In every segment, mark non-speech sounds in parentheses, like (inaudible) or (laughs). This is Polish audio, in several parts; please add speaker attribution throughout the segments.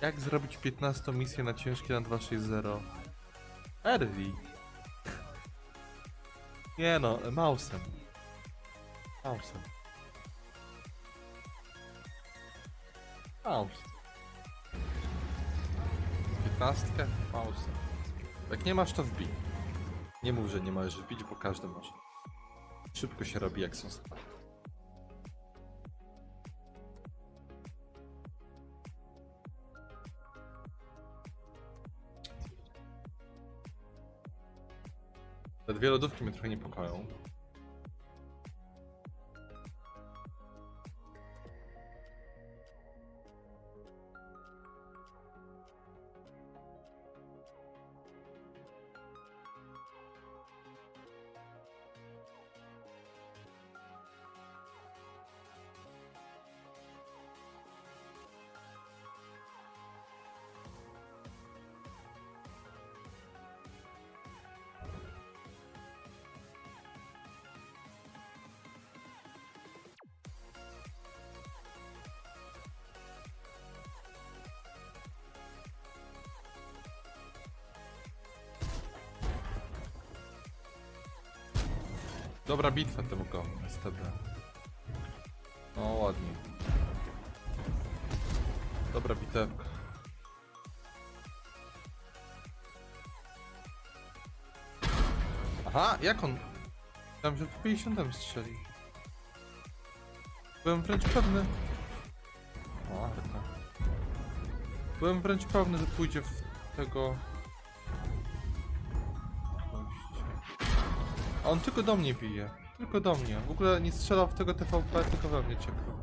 Speaker 1: Jak zrobić 15 misję na ciężkie na 260? Early. (laughs) Nie no, mausem. Mausem. Maus. 15? Mausem. Jak nie masz, to wbij. Nie mów, że nie możesz wbić, bo każdy może. Szybko się robi, jak są sprawy. Dwie lodówki mnie trochę niepokoją. Dobra bitwa temu go, STB. No ładnie. Dobra bitewka. Aha, jak on? Tam, że w 50 strzeli. Byłem wręcz pewny. O, Arta. Byłem wręcz pewny, że pójdzie w tego... on tylko do mnie bije. Tylko do mnie. W ogóle nie strzelał w tego TVP, tylko we mnie ciekał.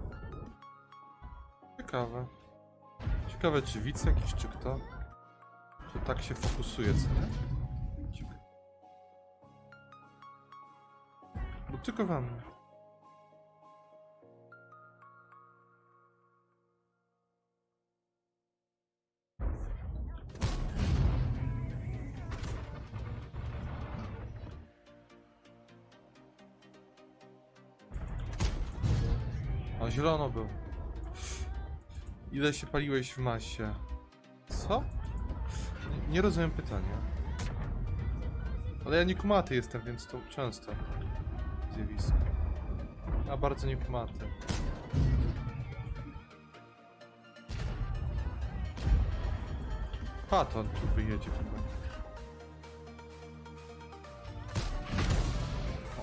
Speaker 1: Ciekawe. Ciekawe, czy widz jakiś, czy kto? Że tak się fokusuje, co nie? Ciekawe. Bo tylko we mnie. A zielono był. Ile się paliłeś w masie? Co? Nie, nie rozumiem pytania. Ale ja nie kumaty jestem, więc to często zjawisko. A bardzo nie kumaty. Paton tu wyjedzie chyba.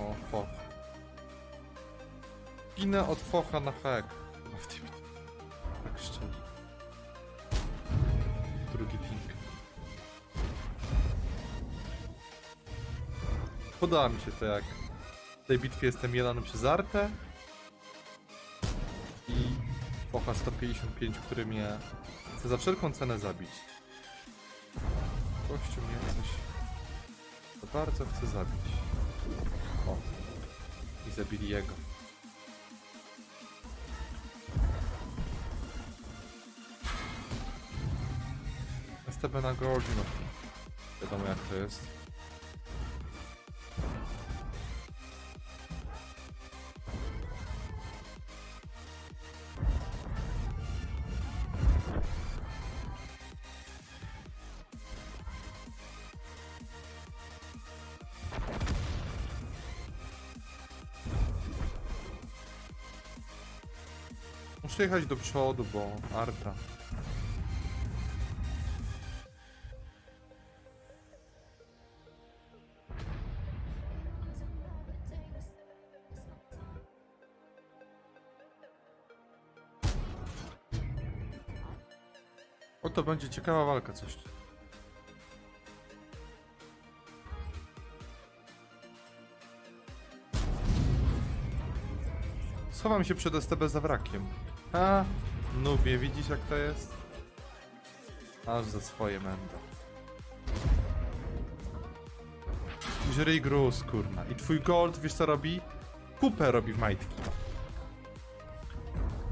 Speaker 1: O, fuck. Ginę od focha na hek. Chyba w tym. Tak szczerze. Drugi ping. Podoba mi się to jak w tej bitwie jestem jelany przez Artę i focha 155, który mnie chce za wszelką cenę zabić. Kościół mnie coś bardzo chce zabić. O. I zabili jego. Gorgi, no. Wiadomo jak to jest. Muszę jechać do przodu, bo Arta. To będzie ciekawa walka coś. Schowam się przed STB za wrakiem. A, nubie, widzisz jak to jest? Aż za swoje menda. Żryj gruz, kurna. I twój gold, wiesz co robi? Kupę robi w majtki.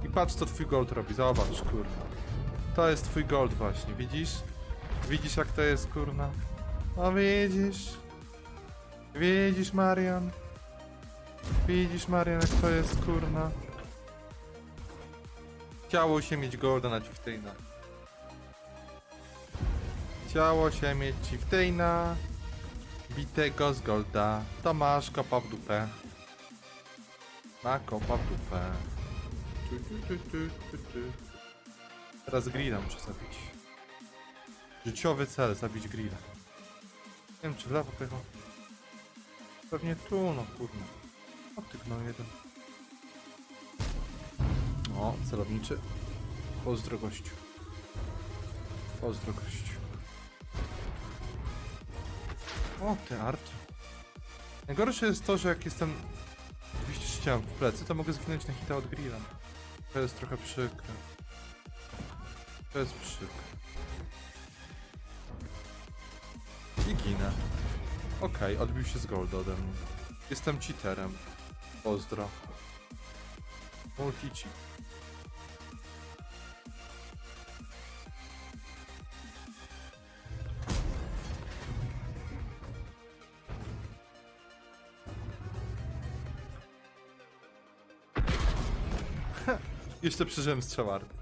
Speaker 1: I patrz co twój gold robi, zobacz, kurna. To jest twój gold właśnie, widzisz? Widzisz jak to jest, kurna? No widzisz? Widzisz, Marian? Widzisz, Marian, jak to jest, kurna? Chciało się mieć golda na Chieftaina. Chciało się mieć Chieftaina, bitego z golda. Tomasz kopa w dupę. Ma kopa w dupę. Tu, tu, tu, tu, tu, tu. Teraz grilla muszę zabić. Życiowy cel, zabić grilla. Nie wiem czy w lewo pojechał. Pewnie tu, no kurno. O jeden. O, celowniczy. Pozdro gościu. Pozdro gościu. O, ty art. Najgorsze jest to, że jak jestem oczywiście ścian w plecy, to mogę zginąć na hita od grilla. To jest trochę przykre. To jest przykre. I ginę. Okej, odbił się z golda ode. Jestem cheaterem. Pozdro. Multi-cheat. (laughs) Jeszcze przeżyłem strzałart.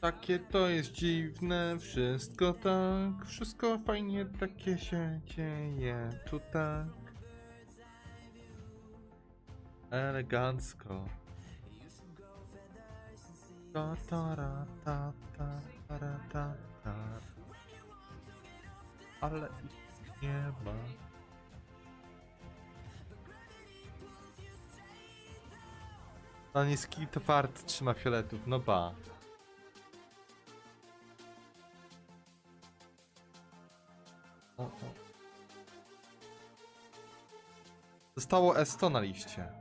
Speaker 1: Takie to jest dziwne, wszystko tak, wszystko fajnie takie się dzieje, tu tak. Elegancko. Ta ta ra, ta ta ta ta ta. Ale ich nie ma. No niski to fart trzyma fioletów, no ba. O, o. Zostało S100 na liście.